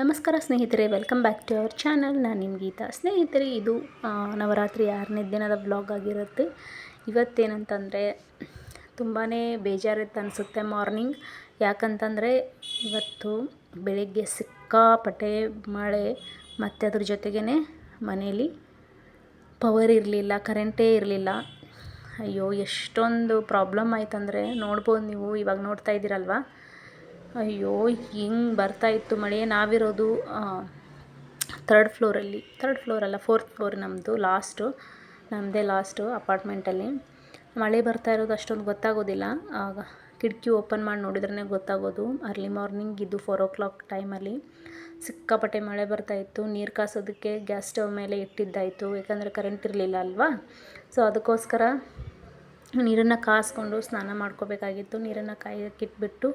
ನಮಸ್ಕಾರ ಸ್ನೇಹಿತರೆ welcome back to our channel ನಾನು ನಿಮ್ಮ ಗೀತಾ. ಸ್ನೇಹಿತರೆ, ಇದು ನವರಾತ್ರಿ ಆರನೇ ದಿನದ ವ್ಲಾಗ್ ಆಗಿರುತ್ತೆ. ಇವತ್ತೇನಂತಂದರೆ ತುಂಬಾ ಬೇಜಾರಿತ್ತು ಅನಿಸುತ್ತೆ ಮಾರ್ನಿಂಗ್ ಯಾಕಂತಂದರೆ, ಇವತ್ತು ಬೆಳಿಗ್ಗೆ ಸಿಕ್ಕಾಪಟ್ಟೆ ಮಳೆ, ಮತ್ತು ಅದ್ರ ಜೊತೆಗೇ ಮನೇಲಿ ಪವರ್ ಇರಲಿಲ್ಲ ಕರೆಂಟೇ ಇರಲಿಲ್ಲ. ಅಯ್ಯೋ, ಎಷ್ಟೊಂದು ಪ್ರಾಬ್ಲಮ್ ಆಯ್ತಂದರೆ, ನೋಡ್ಬೋದು ನೀವು, ಇವಾಗ ನೋಡ್ತಾ ಇದ್ದೀರಲ್ವಾ? ಅಯ್ಯೋ, ಹಿಂಗೆ ಬರ್ತಾ ಇತ್ತು ಮಳೆ. ನಾವಿರೋದು ಥರ್ಡ್ ಫ್ಲೋರಲ್ಲಿ ಥರ್ಡ್ ಫ್ಲೋರ್ ಅಲ್ಲ ಫೋರ್ತ್ ಫ್ಲೋರ್ ನಮ್ಮದು ಲಾಸ್ಟು ನಮ್ಮದೇ ಲಾಸ್ಟು ಅಪಾರ್ಟ್ಮೆಂಟಲ್ಲಿ ಮಳೆ ಬರ್ತಾ ಇರೋದು ಅಷ್ಟೊಂದು ಗೊತ್ತಾಗೋದಿಲ್ಲ. ಆಗ ಕಿಟಕಿ ಓಪನ್ ಮಾಡಿ ನೋಡಿದ್ರೇ ಗೊತ್ತಾಗೋದು. ಅರ್ಲಿ ಮಾರ್ನಿಂಗ್ ಇದು ಫೋರ್ ಓ ಕ್ಲಾಕ್ ಟೈಮಲ್ಲಿ ಸಿಕ್ಕಾಪಟ್ಟೆ ಮಳೆ ಬರ್ತಾ ಇತ್ತು. ನೀರು ಕಾಸೋದಕ್ಕೆ ಗ್ಯಾಸ್ ಸ್ಟವ್ ಮೇಲೆ ಇಟ್ಟಿದ್ದಾಯಿತು. ಯಾಕಂದರೆ ಕರೆಂಟ್ ಇರಲಿಲ್ಲ ಅಲ್ವಾ? ಸೊ ಅದಕ್ಕೋಸ್ಕರ ನೀರನ್ನು ಕಾಸ್ಕೊಂಡು ಸ್ನಾನ ಮಾಡ್ಕೋಬೇಕಾಗಿತ್ತು. ನೀರನ್ನು ಕಾಯೋಕ್ಕೆ ಇಟ್ಬಿಟ್ಟು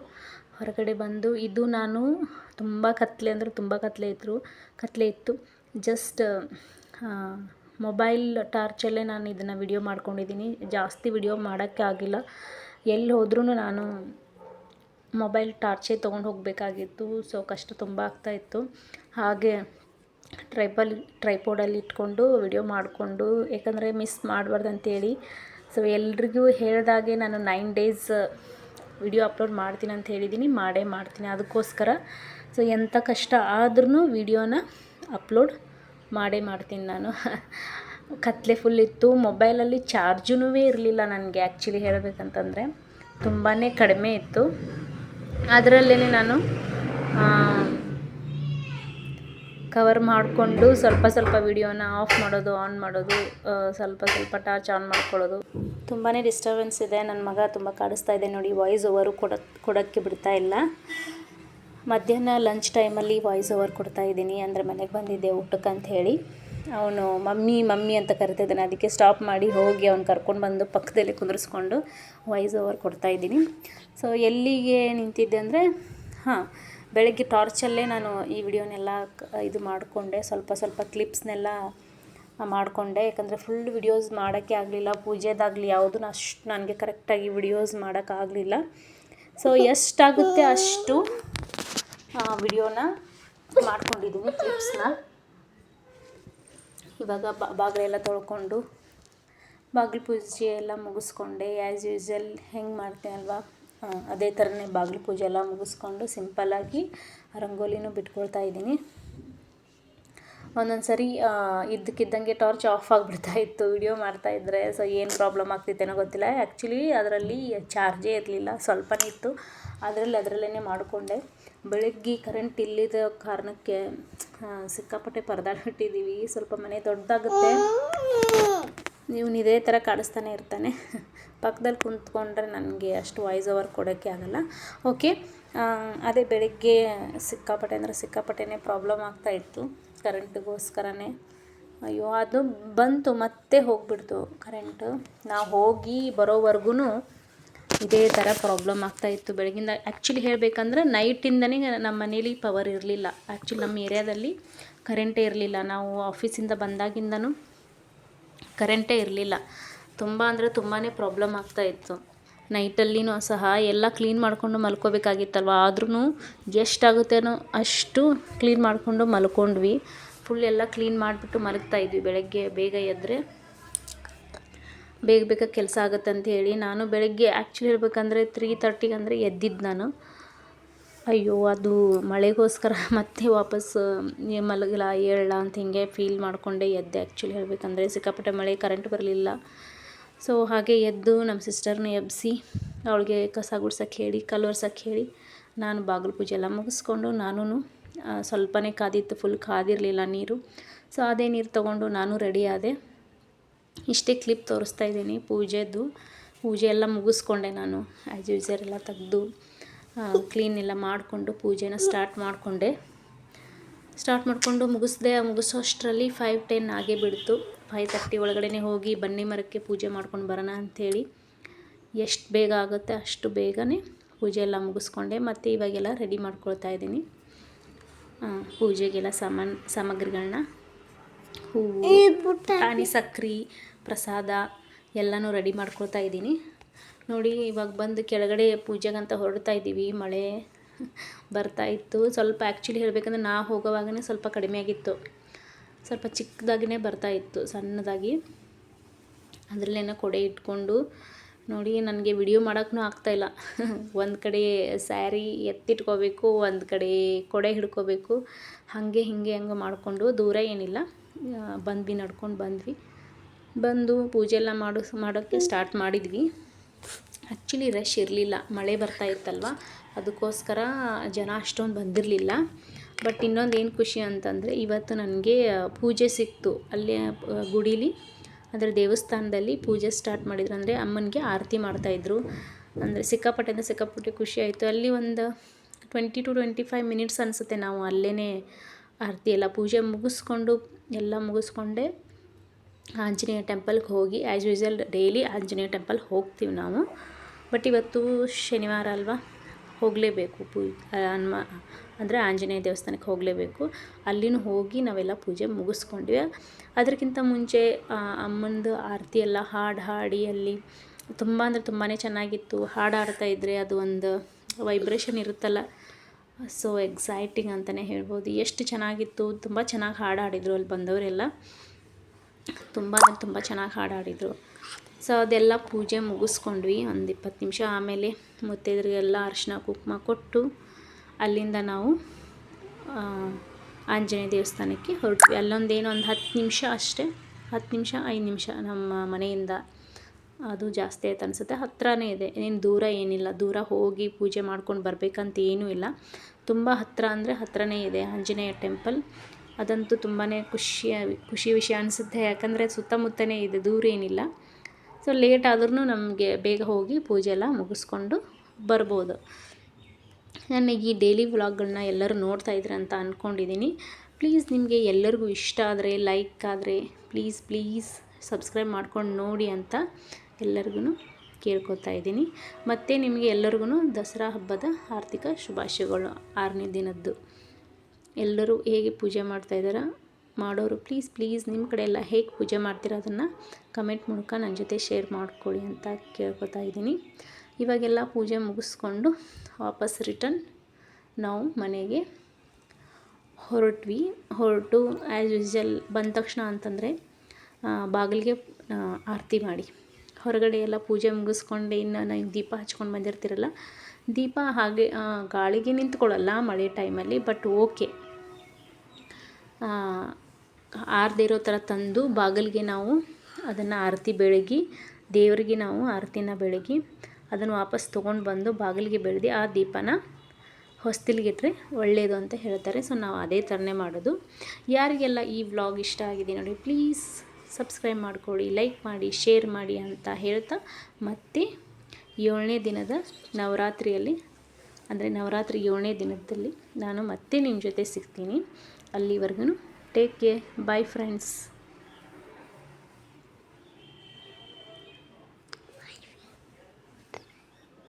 ಹೊರಗಡೆ ಬಂದು ಇದು ನಾನು ತುಂಬ ಕತ್ಲೆ ಅಂದರೆ ತುಂಬ ಕತ್ಲೆ ಇತ್ತು ಕತ್ಲೆ ಇತ್ತು. ಜಸ್ಟ್ ಮೊಬೈಲ್ ಟಾರ್ಚಲ್ಲೇ ನಾನು ಇದನ್ನು ವಿಡಿಯೋ ಮಾಡ್ಕೊಂಡಿದ್ದೀನಿ. ಜಾಸ್ತಿ ವಿಡಿಯೋ ಮಾಡೋಕ್ಕೆ ಆಗಿಲ್ಲ. ಎಲ್ಲಿ ಹೋದ್ರೂ ನಾನು ಮೊಬೈಲ್ ಟಾರ್ಚೇ ತೊಗೊಂಡು ಹೋಗಬೇಕಾಗಿತ್ತು. ಸೊ ಕಷ್ಟ ತುಂಬ ಆಗ್ತಾಯಿತ್ತು ಹಾಗೆ ಟ್ರೈಪಲ್ ಟ್ರೈಪೋಡಲ್ಲಿ ಇಟ್ಕೊಂಡು ವಿಡಿಯೋ ಮಾಡಿಕೊಂಡು ಯಾಕಂದರೆ ಮಿಸ್ ಮಾಡಬಾರ್ದು ಅಂತೇಳಿ. ಸೊ ಎಲ್ರಿಗೂ ಹೇಳಿದಾಗೆ ನಾನು ನೈನ್ ಡೇಸ್ ವಿಡಿಯೋ ಅಪ್ಲೋಡ್ ಮಾಡ್ತೀನಿ ಅಂತ ಹೇಳಿದ್ದೀನಿ, ಮಾಡೇ ಮಾಡ್ತೀನಿ ಅದಕ್ಕೋಸ್ಕರ. ಸೊ ಎಂಥ ಕಷ್ಟ ಆದ್ರೂ ವಿಡಿಯೋನ ಅಪ್ಲೋಡ್ ಮಾಡೇ ಮಾಡ್ತೀನಿ ನಾನು. ಕತ್ಲೆ ಫುಲ್ ಇತ್ತು ಮೊಬೈಲಲ್ಲಿ ಚಾರ್ಜೂ ಇರಲಿಲ್ಲ ನನಗೆ ಆ್ಯಕ್ಚುಲಿ ಹೇಳಬೇಕಂತಂದರೆ. ತುಂಬಾ ಕಡಿಮೆ ಇತ್ತು. ಅದರಲ್ಲೇ ನಾನು ಕವರ್ ಮಾಡಿಕೊಂಡು ಸ್ವಲ್ಪ ಸ್ವಲ್ಪ ವಿಡಿಯೋನ ಆಫ್ ಮಾಡೋದು ಆನ್ ಮಾಡೋದು ಸ್ವಲ್ಪ ಸ್ವಲ್ಪ ಟಾರ್ಚ್ ಆನ್ ಮಾಡ್ಕೊಳ್ಳೋದು. ತುಂಬಾ ಡಿಸ್ಟರ್ಬೆನ್ಸ್ ಇದೆ. ನನ್ನ ಮಗ ತುಂಬ ಕಾಡಿಸ್ತಾ ಇದೆ ನೋಡಿ ವಾಯ್ಸ್ ಓವರು ಕೊಡ, ಕೊಡೋಕ್ಕೆ ಬಿಡ್ತಾ ಇಲ್ಲ. ಮಧ್ಯಾಹ್ನ ಲಂಚ್ ಟೈಮಲ್ಲಿ ವಾಯ್ಸ್ ಓವರ್ ಕೊಡ್ತಾ ಇದ್ದೀನಿ. ಅಂದರೆ ಮನೆಗೆ ಬಂದಿದ್ದೆ ಊಟಕ್ಕೆ ಅಂತ ಹೇಳಿ. ಅವನು, ಮಮ್ಮಿ ಮಮ್ಮಿ ಅಂತ ಕರಿತಿದ್ದಾನೆ ಅದಕ್ಕೆ ಸ್ಟಾಪ್ ಮಾಡಿ ಹೋಗಿ ಅವ್ನು ಕರ್ಕೊಂಡು ಬಂದು ಪಕ್ಕದಲ್ಲಿ ಕುಂದಿರಿಸ್ಕೊಂಡು ವಾಯ್ಸ್ ಓವರ್ ಕೊಡ್ತಾ ಇದ್ದೀನಿ. ಸೊ ಎಲ್ಲಿಗೆ ನಿಂತಿದ್ದೆ ಅಂದರೆ, ಹಾಂ ಬೆಳಗ್ಗೆ ಟಾರ್ಚಲ್ಲೇ ನಾನು ಈ ವಿಡಿಯೋನೆಲ್ಲ ಇದು ಮಾಡಿಕೊಂಡೆ. ಸ್ವಲ್ಪ ಸ್ವಲ್ಪ ಕ್ಲಿಪ್ಸ್ನೆಲ್ಲ ಮಾಡಿಕೊಂಡೆ. ಯಾಕಂದರೆ ಫುಲ್ ವಿಡಿಯೋಸ್ ಮಾಡೋಕ್ಕೆ ಆಗಲಿಲ್ಲ. ಪೂಜೆದಾಗಲಿ ಯಾವುದೂ ಅಷ್ಟು ನನಗೆ ಕರೆಕ್ಟಾಗಿ ವಿಡಿಯೋಸ್ ಮಾಡೋಕ್ಕಾಗಲಿಲ್ಲ ಸೊ ಎಷ್ಟಾಗುತ್ತೆ ಅಷ್ಟು ವಿಡಿಯೋನ ಮಾಡ್ಕೊಂಡಿದ್ದೀನಿ ಕ್ಲಿಪ್ಸ್ನ ಇವಾಗ ಬಾಗಿಲೆಲ್ಲ ತೊಳ್ಕೊಂಡು ಬಾಗಿಲು ಪೂಜೆ ಎಲ್ಲ ಮುಗಿಸ್ಕೊಂಡೆ. ಆ್ಯಸ್ ಯೂಸ್ವಲ್ ಹೆಂಗೆ ಮಾಡ್ತೀನಲ್ವಾ ಆ, ಅದೇ ಥರನೇ ಬಾಗಿಲು ಪೂಜೆ ಎಲ್ಲ ಮುಗಿಸ್ಕೊಂಡು ಸಿಂಪಲ್ಲಾಗಿ ರಂಗೋಲಿನೂ ಬಿಟ್ಕೊಳ್ತಾ ಇದ್ದೀನಿ. ಒಂದೊಂದು ಸರಿ ಇದ್ದಕ್ಕಿದ್ದಂಗೆ ಟಾರ್ಚ್ ಆಫ್ ಆಗಿಬಿಡ್ತಾ ಇತ್ತು. ವಿಡಿಯೋ ಮಾಡ್ತಾಯಿದ್ರೆ ಸೊ ಏನು ಪ್ರಾಬ್ಲಮ್ ಆಗ್ತಿತ್ತೇನೋ ಗೊತ್ತಿಲ್ಲ. ಆ್ಯಕ್ಚುಲಿ ಅದರಲ್ಲಿ ಚಾರ್ಜೇ ಇರಲಿಲ್ಲ. ಸ್ವಲ್ಪನೇ ಇತ್ತು. ಅದರಲ್ಲಿ ಅದರಲ್ಲೇ ಮಾಡಿಕೊಂಡೆ. ಬೆಳಗ್ಗೆ ಕರೆಂಟ್ ಇಲ್ಲದ ಕಾರಣಕ್ಕೆ ಸಿಕ್ಕಾಪಟ್ಟೆ ಪರದಾಡ್ಬಿಟ್ಟಿದ್ದೀವಿ ಸ್ವಲ್ಪ ಮನೆ ದೊಡ್ಡದಾಗುತ್ತೆ. ಇವನು ಇದೇ ಥರ ಕಾಡಿಸ್ತಾನೆ ಇರ್ತಾನೆ. ಪಕ್ಕದಲ್ಲಿ ಕುಂತ್ಕೊಂಡ್ರೆ ನನಗೆ ಅಷ್ಟು ವಾಯ್ಸ್ ಓವರ್ ಕೊಡೋಕ್ಕೆ ಆಗಲ್ಲ. ಓಕೆ ಅದೇ ಬೆಳಗ್ಗೆ ಸಿಕ್ಕಾಪಟ್ಟೆ ಅಂದರೆ ಸಿಕ್ಕಾಪಟ್ಟೆನೇ ಪ್ರಾಬ್ಲಮ್ ಆಗ್ತಾಯಿತ್ತು ಕರೆಂಟಿಗೋಸ್ಕರನೇ ಅಯ್ಯೋ, ಅದು ಬಂತು, ಮತ್ತೆ ಹೋಗ್ಬಿಡ್ತು ಕರೆಂಟು ನಾವು ಹೋಗಿ ಬರೋವರೆಗೂ ಇದೇ ಥರ ಪ್ರಾಬ್ಲಮ್ ಆಗ್ತಾಯಿತ್ತು ಬೆಳಗಿಂದ ಆ್ಯಕ್ಚುಲಿ ಹೇಳಬೇಕಂದ್ರೆ ನೈಟಿಂದನೇ ನಮ್ಮ ಮನೇಲಿ ಪವರ್ ಇರಲಿಲ್ಲ. ಆ್ಯಕ್ಚುಲಿ ನಮ್ಮ ಏರಿಯಾದಲ್ಲಿ ಕರೆಂಟೇ ಇರಲಿಲ್ಲ. ನಾವು ಆಫೀಸಿಂದ ಬಂದಾಗಿಂದನೂ ಕರೆಂಟೇ ಇರಲಿಲ್ಲ. ತುಂಬ ಅಂದರೆ ತುಂಬಾ ಪ್ರಾಬ್ಲಮ್ ಆಗ್ತಾ ಇತ್ತು. ನೈಟಲ್ಲಿನೂ ಸಹ ಎಲ್ಲ ಕ್ಲೀನ್ ಮಾಡಿಕೊಂಡು ಮಲ್ಕೋಬೇಕಾಗಿತ್ತಲ್ವ? ಆದ್ರೂ ಎಷ್ಟಾಗುತ್ತೇನೋ ಅಷ್ಟು ಕ್ಲೀನ್ ಮಾಡಿಕೊಂಡು ಮಲ್ಕೊಂಡ್ವಿ. ಫುಲ್ ಎಲ್ಲ ಕ್ಲೀನ್ ಮಾಡಿಬಿಟ್ಟು ಮಲಗ್ತಾ ಇದ್ವಿ ಬೆಳಗ್ಗೆ. ಬೇಗ ಎದ್ದರೆ ಬೇಗ ಬೇಗ ಕೆಲಸ ಆಗುತ್ತೆ ಅಂತ ಹೇಳಿ ನಾನು ಬೆಳಗ್ಗೆ ಆ್ಯಕ್ಚುಲಿ ಹೇಳ್ಬೇಕಂದ್ರೆ ತ್ರೀ ತರ್ಟಿಗೆ ಅಂದರೆ ಎದ್ದಿದ್ದು ನಾನು. ಅಯ್ಯೋ, ಅದು ಮಳೆಗೋಸ್ಕರ ಮತ್ತೆ ವಾಪಸ್ ಮಲಗಲ್ಲ ಏಳಲ್ಲ ಅಂತ ಹಿಂಗೆ ಫೀಲ್ ಮಾಡಿಕೊಂಡೆ ಎದ್ದೆ ಆ್ಯಕ್ಚುಲಿ ಹೇಳಬೇಕಂದ್ರೆ. ಸಿಕ್ಕಾಪಟ್ಟೆ ಮಳೆ ಕರೆಂಟ್ ಬರಲಿಲ್ಲ. ಸೊ ಹಾಗೆ ಎದ್ದು ನಮ್ಮ ಸಿಸ್ಟರ್ನ ಎಬ್ಬಿಸಿ ಅವಳಿಗೆ ಕಸ ಗುಡ್ಸೋಕ್ಕೆ ಹೇಳಿ ಕಲ್ಲು ಹೇಳಿ, ನಾನು ಬಾಗಿಲು ಪೂಜೆ ಎಲ್ಲ ಮುಗಿಸ್ಕೊಂಡು ನಾನೂ ಸ್ವಲ್ಪನೇ ಕಾದಿತ್ತು ಫುಲ್ ಕಾದಿರಲಿಲ್ಲ ನೀರು. ಸೊ ಅದೇ ನೀರು ತೊಗೊಂಡು ನಾನು ರೆಡಿ ಆದೆ. ಇಷ್ಟೇ ಕ್ಲಿಪ್ ತೋರಿಸ್ತಾ ಇದ್ದೀನಿ, ಪೂಜೆದು. ಪೂಜೆ ಎಲ್ಲ ಮುಗಿಸ್ಕೊಂಡೆ ನಾನು ಆ್ಯಸ್ ಯೂಸರ್ ಎಲ್ಲ ತೆಗೆದು. ಕ್ಲೀನ್ ಎಲ್ಲ ಮಾಡಿಕೊಂಡು ಪೂಜೆನ ಸ್ಟಾರ್ಟ್ ಮಾಡಿಕೊಂಡೆ. ಸ್ಟಾರ್ಟ್ ಮಾಡಿಕೊಂಡು ಮುಗಿಸ್ದೆ ಮುಗಿಸೋ ಅಷ್ಟರಲ್ಲಿ ಫೈವ್ ಟೆನ್ ಆಗೇ ಬಿಡ್ತು. ಫೈವ್ ತರ್ಟಿ ಒಳಗಡೆ ಹೋಗಿ ಬನ್ನಿ ಮರಕ್ಕೆ ಪೂಜೆ ಮಾಡ್ಕೊಂಡು ಬರೋಣ ಅಂಥೇಳಿ. ಎಷ್ಟು ಬೇಗ ಆಗುತ್ತೆ ಅಷ್ಟು ಬೇಗನೆ ಪೂಜೆ ಎಲ್ಲ ಮುಗಿಸ್ಕೊಂಡೆ. ಮತ್ತು ಇವಾಗೆಲ್ಲ ರೆಡಿ ಮಾಡ್ಕೊಳ್ತಾ ಇದ್ದೀನಿ. ಪೂಜೆಗೆಲ್ಲ ಸಾಮಾನು ಸಾಮಗ್ರಿಗಳನ್ನ ಹೂವು ಟಾನಿ ಸಕ್ರೆ ಪ್ರಸಾದ ಎಲ್ಲನೂ ರೆಡಿ ಮಾಡ್ಕೊಳ್ತಾ ಇದ್ದೀನಿ. ನೋಡಿ, ಇವಾಗ ಬಂದು ಕೆಳಗಡೆ ಪೂಜೆಗಂತ ಹೊರಡ್ತಾ ಇದ್ದೀವಿ. ಮಳೆ ಬರ್ತಾ ಇತ್ತು. ಸ್ವಲ್ಪ ಆ್ಯಕ್ಚುಲಿ ಹೇಳಬೇಕಂದ್ರೆ ನಾ ಹೋಗೋವಾಗನೇ ಸ್ವಲ್ಪ ಕಡಿಮೆ ಆಗಿತ್ತು. ಸ್ವಲ್ಪ ಚಿಕ್ಕದಾಗಿನೇ ಬರ್ತಾ ಇತ್ತು, ಸಣ್ಣದಾಗಿ. ಅದರಲ್ಲೇನೋ ಕೊಡೆ ಇಟ್ಕೊಂಡು ನೋಡಿ, ನನಗೆ ವಿಡಿಯೋ ಮಾಡೋಕ್ಕೂ ಆಗ್ತಾಯಿಲ್ಲ ಒಂದು ಕಡೆ ಸ್ಯಾರಿ ಎತ್ತಿಟ್ಕೋಬೇಕು, ಒಂದು ಕಡೆ ಕೊಡೆ ಹಿಡ್ಕೋಬೇಕು. ಹಾಗೆ ಹೀಗೆ ಹಂಗೆ ಮಾಡಿಕೊಂಡು ದೂರ ಏನಿಲ್ಲ. ಬಂದ್ವಿ, ನಡ್ಕೊಂಡು ಬಂದ್ವಿ. ಬಂದು ಪೂಜೆ ಎಲ್ಲ ಮಾಡೋ, ಮಾಡೋಕ್ಕೆ ಸ್ಟಾರ್ಟ್ ಮಾಡಿದ್ವಿ. ಆ್ಯಕ್ಚುಲಿ ರಶ್ ಇರಲಿಲ್ಲ. ಮಳೆ ಬರ್ತಾ ಇತ್ತಲ್ವ? ಅದಕ್ಕೋಸ್ಕರ ಜನ ಅಷ್ಟೊಂದು ಬಂದಿರಲಿಲ್ಲ. ಬಟ್ ಇನ್ನೊಂದು ಏನು ಖುಷಿ ಅಂತಂದರೆ, ಇವತ್ತು ನನಗೆ ಪೂಜೆ ಸಿಕ್ತು. ಅಲ್ಲಿ ಗುಡೀಲಿ, ಅಂದರೆ ದೇವಸ್ಥಾನದಲ್ಲಿ ಪೂಜೆ ಸ್ಟಾರ್ಟ್ ಮಾಡಿದ್ರು. ಅಂದರೆ ಅಮ್ಮನಿಗೆ ಆರತಿ ಮಾಡ್ತಾಯಿದ್ರು ಅಂದರೆ ಸಿಕ್ಕಾಪಟ್ಟೆ ಅಂದರೆ ಸಿಕ್ಕಾಪಟ್ಟೆ ಖುಷಿ ಆಯಿತು. ಅಲ್ಲಿ ಒಂದು twenty to twenty five minutes ಅನಿಸುತ್ತೆ ನಾವು ಅಲ್ಲೇ ಆರತಿ ಎಲ್ಲ ಪೂಜೆ ಮುಗಿಸ್ಕೊಂಡು ಎಲ್ಲ ಮುಗಿಸ್ಕೊಂಡೆ. ಆಂಜನೇಯ ಟೆಂಪಲ್ಗೆ ಹೋಗಿ as usual daily Anjaneya temple ಹೋಗ್ತೀವಿ ನಾವು. ಬಟ್ ಇವತ್ತು ಶನಿವಾರ ಅಲ್ವಾ? ಹೋಗಲೇಬೇಕು ಪೂ ಹನುಮ, ಅಂದರೆ ಆಂಜನೇಯ ದೇವಸ್ಥಾನಕ್ಕೆ ಹೋಗಲೇಬೇಕು. ಅಲ್ಲಿನ ಹೋಗಿ ನಾವೆಲ್ಲ ಪೂಜೆ ಮುಗಿಸ್ಕೊಂಡ್ವಿ. ಅದಕ್ಕಿಂತ ಮುಂಚೆ ಅಮ್ಮನದು ಆರತಿ ಎಲ್ಲ ಹಾಡು ಹಾಡಿ ಅಲ್ಲಿ ತುಂಬ ಅಂದರೆ ತುಂಬಾ ಚೆನ್ನಾಗಿತ್ತು. ಹಾಡು ಹಾಡ್ತಾ ಇದ್ದರೆ ಅದು ಒಂದು ವೈಬ್ರೇಷನ್ ಇರುತ್ತಲ್ಲ. ಸೊ ಎಕ್ಸೈಟಿಂಗ್ ಅಂತಲೇ ಹೇಳ್ಬೋದು. ಎಷ್ಟು ಚೆನ್ನಾಗಿತ್ತು, ತುಂಬ ಚೆನ್ನಾಗಿ ಹಾಡು ಹಾಡಿದರು ಅಲ್ಲಿ ಬಂದವರೆಲ್ಲ. ತುಂಬ ಅಂದರೆ ತುಂಬ ಚೆನ್ನಾಗಿ ಹಾಡಾಡಿದರು. ಸೊ ಅದೆಲ್ಲ ಪೂಜೆ ಮುಗಿಸ್ಕೊಂಡ್ವಿ. ಒಂದು ಇಪ್ಪತ್ತು ನಿಮಿಷ ಆಮೇಲೆ ಮುತ್ತೈದರಿಗೆಲ್ಲ ಅರಿಶಿನ ಕುಂಕುಮ ಕೊಟ್ಟು ಅಲ್ಲಿಂದ ನಾವು ಆಂಜನೇಯ ದೇವಸ್ಥಾನಕ್ಕೆ ಹೊರಟ್ವಿ. ಅಲ್ಲೊಂದೇನು ಒಂದು ಹತ್ತು ನಿಮಿಷ ಅಷ್ಟೇ, ಹತ್ತು ನಿಮಿಷ, ಐದು ನಿಮಿಷ ನಮ್ಮ ಮನೆಯಿಂದ ಅದು ಜಾಸ್ತಿ ಆಯ್ತು ಅನಿಸುತ್ತೆ. ಹತ್ತಿರನೇ ಇದೆ. ಏನು ದೂರ ಏನಿಲ್ಲ. ದೂರ ಹೋಗಿ ಪೂಜೆ ಮಾಡ್ಕೊಂಡು ಬರಬೇಕಂತ ಏನೂ ಇಲ್ಲ. ತುಂಬ ಹತ್ತಿರ ಅಂದರೆ ಹತ್ತಿರನೇ ಇದೆ. ಆಂಜನೇಯ ಟೆಂಪಲ್ ಅದಂತೂ ತುಂಬಾ ಖುಷಿಯ ಖುಷಿ ವಿಷಯ ಅನಿಸುತ್ತೆ. ಯಾಕಂದರೆ ಸುತ್ತಮುತ್ತನೇ ಇದೆ, ದೂರ ಏನಿಲ್ಲ. ಸೊ ಲೇಟ್ ಆದ್ರೂ ನಮಗೆ ಬೇಗ ಹೋಗಿ ಪೂಜೆ ಎಲ್ಲ ಮುಗಿಸ್ಕೊಂಡು ಬರ್ಬೋದು. ನನ್ನ ಈ ಡೈಲಿ ವ್ಲಾಗ್ಗಳನ್ನ ಎಲ್ಲರೂ ನೋಡ್ತಾ ಇದ್ರೆ ಅಂತ ಅಂದ್ಕೊಂಡಿದ್ದೀನಿ ಪ್ಲೀಸ್ ನಿಮಗೆ ಎಲ್ಲರಿಗೂ ಇಷ್ಟ ಆದರೆ ಲೈಕ್ ಆದರೆ ಪ್ಲೀಸ್ ಪ್ಲೀಸ್ ಸಬ್ಸ್ಕ್ರೈಬ್ ಮಾಡ್ಕೊಂಡು ನೋಡಿ ಅಂತ ಎಲ್ಲರಿಗೂ ಕೇಳ್ಕೊತಾ ಇದ್ದೀನಿ. ಮತ್ತು ನಿಮಗೆ ಎಲ್ಲರಿಗೂ ದಸರಾ ಹಬ್ಬದ ಆರ್ಥಿಕ ಶುಭಾಶಯಗಳು ಆರನೇ ದಿನದ್ದು. ಎಲ್ಲರೂ ಹೇಗೆ ಪೂಜೆ ಮಾಡ್ತಾ ಇದ್ದಾರಾ? ಮಾಡೋರು ಪ್ಲೀಸ್ ಪ್ಲೀಸ್ ನಿಮ್ಮ ಕಡೆ ಎಲ್ಲ ಹೇಗೆ ಪೂಜೆ ಮಾಡ್ತೀರಾ ಅದನ್ನು ಕಮೆಂಟ್ ಮೂಲಕ ನನ್ನ ಜೊತೆ ಶೇರ್ ಮಾಡ್ಕೊಳ್ಳಿ ಅಂತ ಕೇಳ್ಕೊತಾ ಇದ್ದೀನಿ. ಇವಾಗೆಲ್ಲ ಪೂಜೆ ಮುಗಿಸ್ಕೊಂಡು ವಾಪಸ್ ರಿಟರ್ನ್ ನಾವು ಮನೆಗೆ ಹೊರಟ್ವಿ. ಹೊರಟು ಆ್ಯಸ್ ಯೂಸ್ವಲ್ ಬಂದ ತಕ್ಷಣ ಅಂತಂದರೆ ಬಾಗಿಲಿಗೆ ಆರತಿ ಮಾಡಿ. ಹೊರಗಡೆ ಎಲ್ಲ ಪೂಜೆ ಮುಗಿಸ್ಕೊಂಡು, ಇನ್ನು ನಾವು ದೀಪ ಹಚ್ಕೊಂಡು ಬಂದಿರ್ತೀರಲ್ಲ, ದೀಪ ಹಾಗೆ ಗಾಳಿಗೆ ನಿಂತ್ಕೊಳ್ಳಲ್ಲ ಮಳೆ ಟೈಮಲ್ಲಿ ಬಟ್ ಓಕೆ ಆರದೇ ಇರೋ ಥರ ತಂದು ಬಾಗಿಲಿಗೆ ನಾವು ಅದನ್ನು ಆರತಿ ಬೆಳಗಿ, ದೇವರಿಗೆ ನಾವು ಆರತಿನ ಬೆಳಗಿ ಅದನ್ನು ವಾಪಸ್ ತೊಗೊಂಡು ಬಂದು ಬಾಗಿಲಿಗೆ ಬೆಳೆದು ಆ ದೀಪನ ಹೊಸ್ತಿಲ್ಗಿಟ್ರೆ ಒಳ್ಳೆಯದು ಅಂತ ಹೇಳ್ತಾರೆ. ಸೊ, ನಾವು ಅದೇ ಥರನೇ ಮಾಡೋದು. ಯಾರಿಗೆಲ್ಲ ಈ ವ್ಲಾಗ್ ಇಷ್ಟ ಆಗಿದೆ ನೋಡಿ, ಪ್ಲೀಸ್ ಸಬ್ಸ್ಕ್ರೈಬ್ ಮಾಡಿಕೊಳ್ಳಿ, ಲೈಕ್ ಮಾಡಿ, ಶೇರ್ ಮಾಡಿ ಅಂತ ಹೇಳ್ತಾ ಮತ್ತೆ ಏಳನೇ ದಿನದ ನವರಾತ್ರಿಯಲ್ಲಿ, ಅಂದರೆ ನವರಾತ್ರಿ ಏಳನೇ ದಿನದಲ್ಲಿ ನಾನು ಮತ್ತೆ ನಿಮ್ಮ ಜೊತೆ ಸಿಗ್ತೀನಿ. ಅಲ್ಲಿವರೆಗೂ ಟೇಕ್ ಕೇರ್ ಬಾಯ್ ಫ್ರೆಂಡ್ಸ್